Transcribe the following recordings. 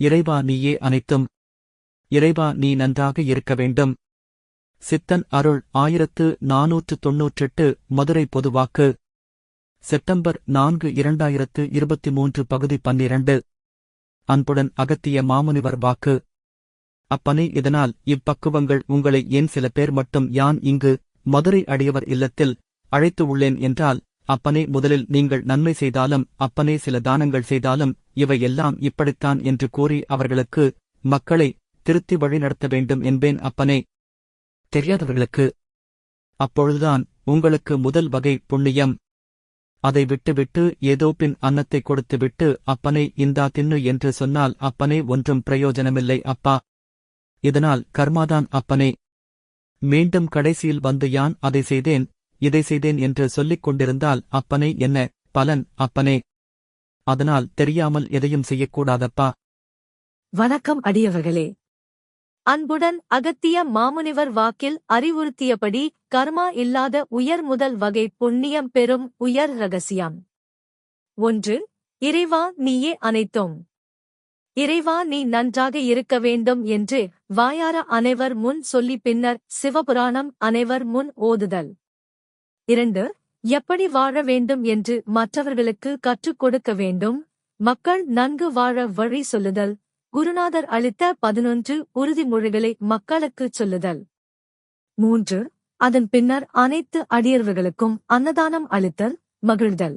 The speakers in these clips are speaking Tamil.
இறைவா நீயே அனைத்தும். இறைவா நீ நன்றாக இருக்க வேண்டும். சித்தன் அருள் ஆயிரத்து நாநூற்று தொன்னூற்றெட்டு மதுரை பொதுவாக்கு. செப்டம்பர் நான்கு இரண்டாயிரத்து இருபத்தி மூன்று பகுதி பன்னிரண்டு. அன்புடன் அகத்திய மாமுனிவர் வாக்கு. அப்பனே இதனால் இப்பக்குவங்கள் உங்களை ஏன் சில பேர் மட்டும் யான் இங்கு மதுரை அடியவர் இல்லத்தில் அழைத்து உள்ளேன் என்றால் அப்பனே முதலில் நீங்கள் நன்மை செய்தாலும் அப்பனே சில தானங்கள் செய்தாலும் இவையெல்லாம் இப்படித்தான் என்று கூறி அவர்களுக்கு மக்களை திருத்தி வழி நடத்த வேண்டும் என்பேன் அப்பனே. தெரியாதவர்களுக்கு அப்பொழுதுதான் உங்களுக்கு முதல் வகை புண்ணியம். அதை விட்டுவிட்டு ஏதோ பின் அன்னத்தை கொடுத்துவிட்டு அப்பனை இந்தா தின்னு என்று சொன்னால் அப்பனே ஒன்றும் பிரயோஜனமில்லை அப்பா. இதனால் கர்மாதான் அப்பனே. மீண்டும் கடைசியில் வந்து யான் அதை செய்தேன் இதை செய்தேன் என்று சொல்லிக் கொண்டிருந்தால் அப்பனே என்ன பலன் அப்பனே. அதனால் தெரியாமல் எதையும் செய்யக்கூடாதப்பா. வணக்கம் அடியவர்களே. அன்புடன் அகத்திய மாமுனிவர் வாக்கில் அறிவுறுத்தியபடி கர்மா இல்லாத உயர் முதல் வகை புண்ணியம் பெறும் உயர் ரகசியம். ஒன்று இறைவா நீயே அனைத்தும். இறைவா நீ நன்றாக இருக்க வேண்டும் என்று வாயார அனைவர் முன் சொல்லி பின்னர் சிவபுராணம் அனைவர் முன் ஓதுதல். இரண்டு எப்படி வாழ வேண்டும் என்று மற்றவர்களுக்கு கற்றுக் கொடுக்க வேண்டும்? மக்கள் நன்கு வாழ வழி சொல்லுதல். குருநாதர் அளித்த பதினொன்று உறுதிமொழிகளை மக்களுக்குச் சொல்லுதல். மூன்று அதன் பின்னர் அனைத்து அடியவர்களுக்கும் அன்னதானம் அளித்தல் மகிழ்தல்.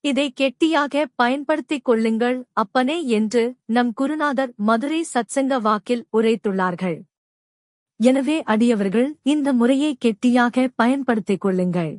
இதை கெட்டியாக பயன்படுத்திக் கொள்ளுங்கள் அப்பனே என்று நம் குருநாதர் மதுரை சத்சங்க வாக்கில் உரைத்துள்ளார்கள். எனவே அடியவர்கள் இந்த முறையை கெட்டியாக பயன்படுத்திக் கொள்ளுங்கள்.